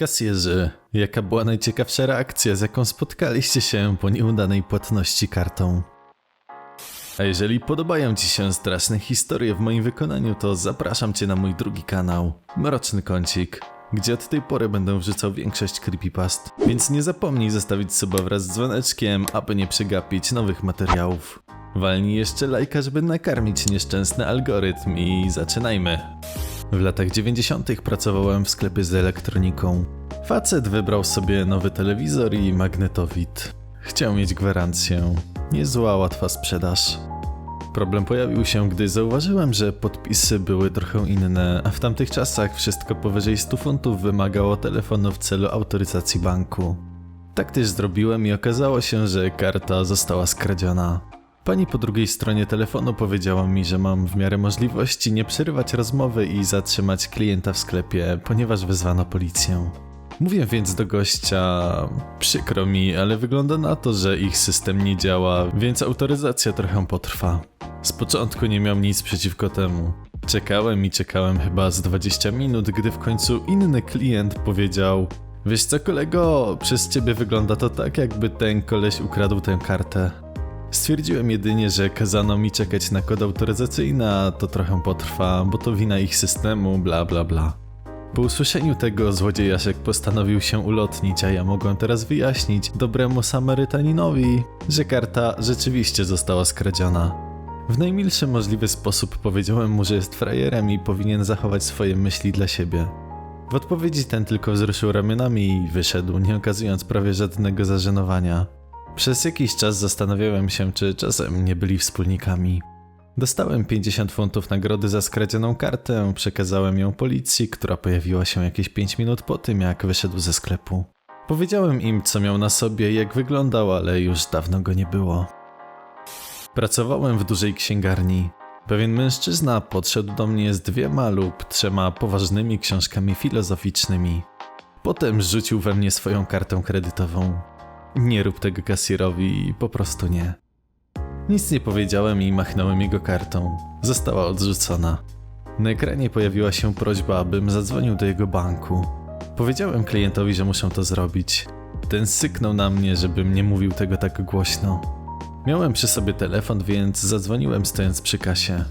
Kasjerzy, jaka była najciekawsza reakcja, z jaką spotkaliście się po nieudanej płatności kartą? A jeżeli podobają Ci się straszne historie w moim wykonaniu, to zapraszam Cię na mój drugi kanał, Mroczny Kącik, gdzie od tej pory będę wrzucał większość creepypast, więc nie zapomnij zostawić suba wraz z dzwoneczkiem, aby nie przegapić nowych materiałów. Walnij jeszcze lajka, żeby nakarmić nieszczęsny algorytm i zaczynajmy. W latach 90. pracowałem w sklepie z elektroniką. Facet wybrał sobie nowy telewizor i magnetowid. Chciał mieć gwarancję. Niezła, łatwa sprzedaż. Problem pojawił się, gdy zauważyłem, że podpisy były trochę inne, a w tamtych czasach wszystko powyżej 100 funtów wymagało telefonu w celu autoryzacji banku. Tak też zrobiłem i okazało się, że karta została skradziona. Pani po drugiej stronie telefonu powiedziała mi, że mam w miarę możliwości nie przerywać rozmowy i zatrzymać klienta w sklepie, ponieważ wezwano policję. Mówię więc do gościa, przykro mi, ale wygląda na to, że ich system nie działa, więc autoryzacja trochę potrwa. Z początku nie miałem nic przeciwko temu. Czekałem i czekałem chyba z 20 minut, gdy w końcu inny klient powiedział: Wiesz co, kolego, przez ciebie wygląda to tak, jakby ten koleś ukradł tę kartę. Stwierdziłem jedynie, że kazano mi czekać na kod autoryzacyjny, a to trochę potrwa, bo to wina ich systemu, bla bla bla. Po usłyszeniu tego złodziejaszek postanowił się ulotnić, a ja mogłem teraz wyjaśnić dobremu Samarytaninowi, że karta rzeczywiście została skradziona. W najmilszy możliwy sposób powiedziałem mu, że jest frajerem i powinien zachować swoje myśli dla siebie. W odpowiedzi ten tylko wzruszył ramionami i wyszedł, nie okazując prawie żadnego zażenowania. Przez jakiś czas zastanawiałem się, czy czasem nie byli wspólnikami. Dostałem 50 funtów nagrody za skradzioną kartę, przekazałem ją policji, która pojawiła się jakieś 5 minut po tym, jak wyszedł ze sklepu. Powiedziałem im, co miał na sobie i jak wyglądał, ale już dawno go nie było. Pracowałem w dużej księgarni. Pewien mężczyzna podszedł do mnie z dwiema lub trzema poważnymi książkami filozoficznymi. Potem rzucił we mnie swoją kartę kredytową. Nie rób tego kasjerowi, po prostu nie. Nic nie powiedziałem i machnąłem jego kartą. Została odrzucona. Na ekranie pojawiła się prośba, abym zadzwonił do jego banku. Powiedziałem klientowi, że muszę to zrobić. Ten syknął na mnie, żebym nie mówił tego tak głośno. Miałem przy sobie telefon, więc zadzwoniłem stojąc przy kasie.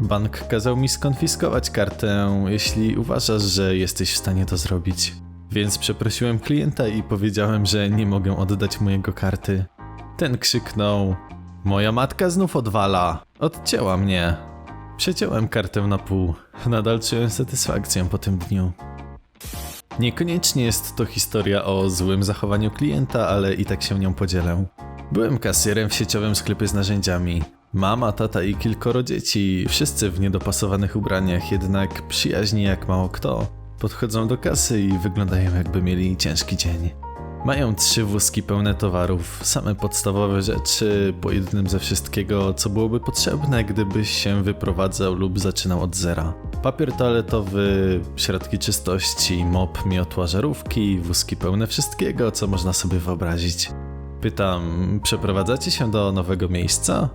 Bank kazał mi skonfiskować kartę, jeśli uważasz, że jesteś w stanie to zrobić. Więc przeprosiłem klienta i powiedziałem, że nie mogę oddać mojego karty. Ten krzyknął: Moja matka znów odwala. Odcięła mnie. Przeciąłem kartę na pół. Nadal czułem satysfakcję po tym dniu. Niekoniecznie jest to historia o złym zachowaniu klienta, ale i tak się nią podzielę. Byłem kasjerem w sieciowym sklepie z narzędziami. Mama, tata i kilkoro dzieci, wszyscy w niedopasowanych ubraniach, jednak przyjaźni jak mało kto. Podchodzą do kasy i wyglądają jakby mieli ciężki dzień. Mają trzy wózki pełne towarów, same podstawowe rzeczy, po jednym ze wszystkiego, co byłoby potrzebne, gdybyś się wyprowadzał lub zaczynał od zera. Papier toaletowy, środki czystości, mop, miotła, żarówki, wózki pełne wszystkiego, co można sobie wyobrazić. Pytam, przeprowadzacie się do nowego miejsca?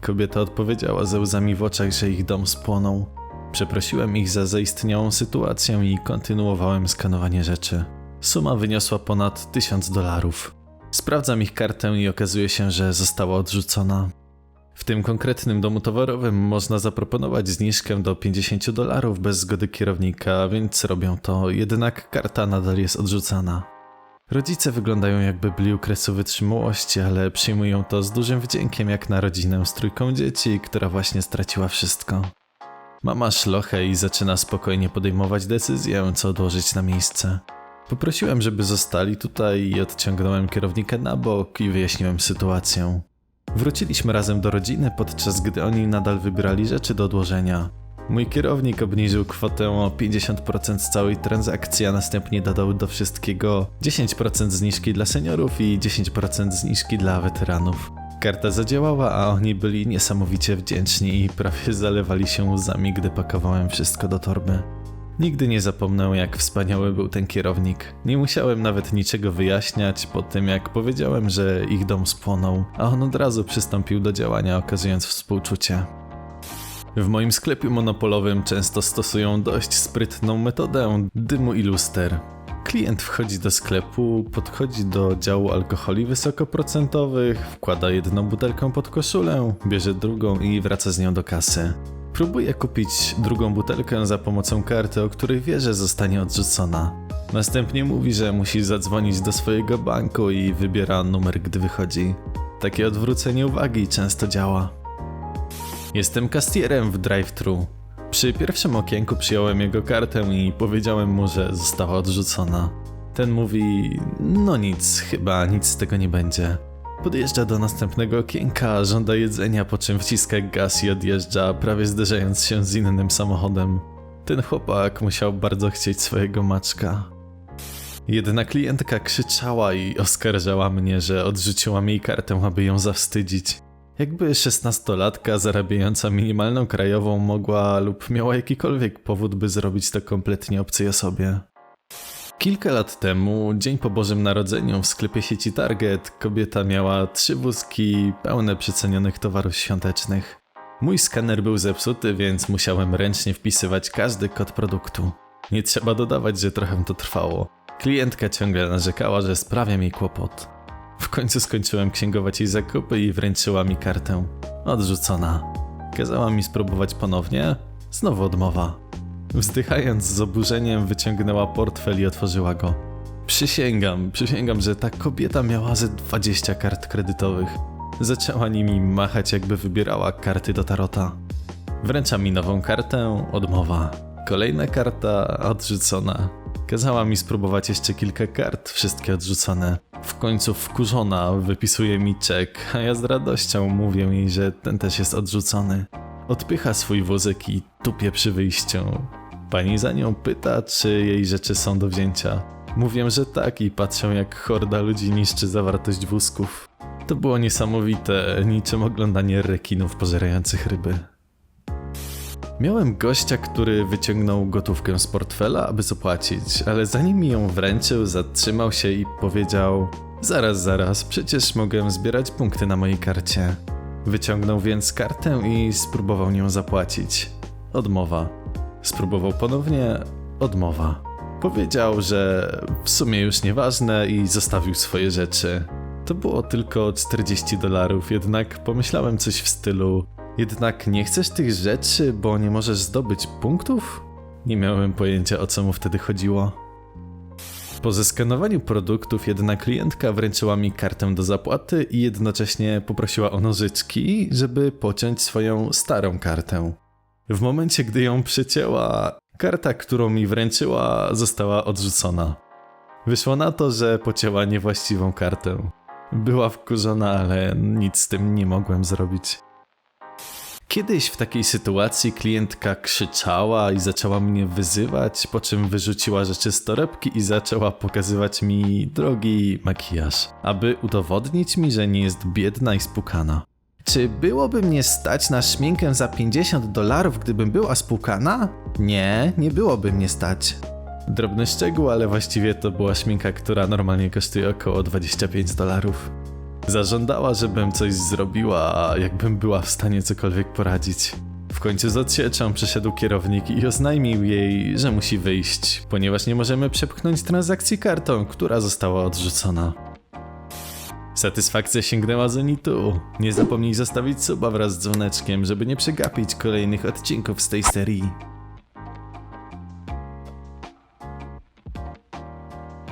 Kobieta odpowiedziała ze łzami w oczach, że ich dom spłonął. Przeprosiłem ich za zaistniałą sytuację i kontynuowałem skanowanie rzeczy. Suma wyniosła ponad 1000 dolarów. Sprawdzam ich kartę i okazuje się, że została odrzucona. W tym konkretnym domu towarowym można zaproponować zniżkę do 50 dolarów bez zgody kierownika, więc robią to, jednak karta nadal jest odrzucana. Rodzice wyglądają jakby byli u kresu wytrzymałości, ale przyjmują to z dużym wdziękiem jak na rodzinę z trójką dzieci, która właśnie straciła wszystko. Mama szlochę i zaczyna spokojnie podejmować decyzję, co odłożyć na miejsce. Poprosiłem, żeby zostali tutaj i odciągnąłem kierownika na bok i wyjaśniłem sytuację. Wróciliśmy razem do rodziny, podczas gdy oni nadal wybierali rzeczy do odłożenia. Mój kierownik obniżył kwotę o 50% z całej transakcji, a następnie dodał do wszystkiego 10% zniżki dla seniorów i 10% zniżki dla weteranów. Karta zadziałała, a oni byli niesamowicie wdzięczni i prawie zalewali się łzami, gdy pakowałem wszystko do torby. Nigdy nie zapomnę, jak wspaniały był ten kierownik. Nie musiałem nawet niczego wyjaśniać po tym, jak powiedziałem, że ich dom spłonął, a on od razu przystąpił do działania, okazując współczucie. W moim sklepie monopolowym często stosują dość sprytną metodę dymu i luster. Klient wchodzi do sklepu, podchodzi do działu alkoholi wysokoprocentowych, wkłada jedną butelkę pod koszulę, bierze drugą i wraca z nią do kasy. Próbuje kupić drugą butelkę za pomocą karty, o której wie, że zostanie odrzucona. Następnie mówi, że musi zadzwonić do swojego banku i wybiera numer, gdy wychodzi. Takie odwrócenie uwagi często działa. Jestem kastierem w drive-thru. Przy pierwszym okienku przyjąłem jego kartę i powiedziałem mu, że została odrzucona. Ten mówi: No nic, chyba nic z tego nie będzie. Podjeżdża do następnego okienka, żąda jedzenia, po czym wciska gaz i odjeżdża, prawie zderzając się z innym samochodem. Ten chłopak musiał bardzo chcieć swojego maczka. Jedna klientka krzyczała i oskarżała mnie, że odrzuciłam jej kartę, aby ją zawstydzić. Jakby szesnastolatka zarabiająca minimalną krajową mogła lub miała jakikolwiek powód, by zrobić to kompletnie obcej osobie. Kilka lat temu, dzień po Bożym Narodzeniu, w sklepie sieci Target, kobieta miała trzy wózki pełne przecenionych towarów świątecznych. Mój skaner był zepsuty, więc musiałem ręcznie wpisywać każdy kod produktu. Nie trzeba dodawać, że trochę to trwało. Klientka ciągle narzekała, że sprawia mi kłopot. W końcu skończyłem księgować jej zakupy i wręczyła mi kartę. Odrzucona. Kazała mi spróbować ponownie. Znowu odmowa. Wzdychając z oburzeniem, wyciągnęła portfel i otworzyła go. Przysięgam, przysięgam, że ta kobieta miała ze 20 kart kredytowych. Zaczęła nimi machać, jakby wybierała karty do tarota. Wręcza mi nową kartę, odmowa. Kolejna karta, odrzucona. Kazała mi spróbować jeszcze kilka kart, wszystkie odrzucone. W końcu wkurzona wypisuje mi czek, a ja z radością mówię jej, że ten też jest odrzucony. Odpycha swój wózek i tupie przy wyjściu. Pani za nią pyta, czy jej rzeczy są do wzięcia. Mówię, że tak i patrzą jak horda ludzi niszczy zawartość wózków. To było niesamowite, niczym oglądanie rekinów pożerających ryby. Miałem gościa, który wyciągnął gotówkę z portfela, aby zapłacić, ale zanim mi ją wręczył, zatrzymał się i powiedział: Zaraz, zaraz, przecież mogę zbierać punkty na mojej karcie. Wyciągnął więc kartę i spróbował nią zapłacić. Odmowa. Spróbował ponownie. Odmowa. Powiedział, że w sumie już nieważne i zostawił swoje rzeczy. To było tylko 40 dolarów, jednak pomyślałem coś w stylu: Jednak nie chcesz tych rzeczy, bo nie możesz zdobyć punktów? Nie miałem pojęcia o co mu wtedy chodziło. Po zeskanowaniu produktów jedna klientka wręczyła mi kartę do zapłaty i jednocześnie poprosiła o nożyczki, żeby pociąć swoją starą kartę. W momencie, gdy ją przycięła, karta, którą mi wręczyła, została odrzucona. Wyszło na to, że pocięła niewłaściwą kartę. Była wkurzona, ale nic z tym nie mogłem zrobić. Kiedyś w takiej sytuacji klientka krzyczała i zaczęła mnie wyzywać, po czym wyrzuciła rzeczy z torebki i zaczęła pokazywać mi drogi makijaż, aby udowodnić mi, że nie jest biedna i spukana. Czy byłoby mnie stać na szminkę za 50 dolarów, gdybym była spłukana? Nie, nie byłoby mnie stać. Drobny szczegół, ale właściwie to była szminka, która normalnie kosztuje około 25 dolarów. Zażądała, żebym coś zrobiła, jakbym była w stanie cokolwiek poradzić. W końcu z odsieczą przyszedł kierownik i oznajmił jej, że musi wyjść, ponieważ nie możemy przepchnąć transakcji kartą, która została odrzucona. Satysfakcja sięgnęła zenitu. Nie zapomnij zostawić suba wraz z dzwoneczkiem, żeby nie przegapić kolejnych odcinków z tej serii.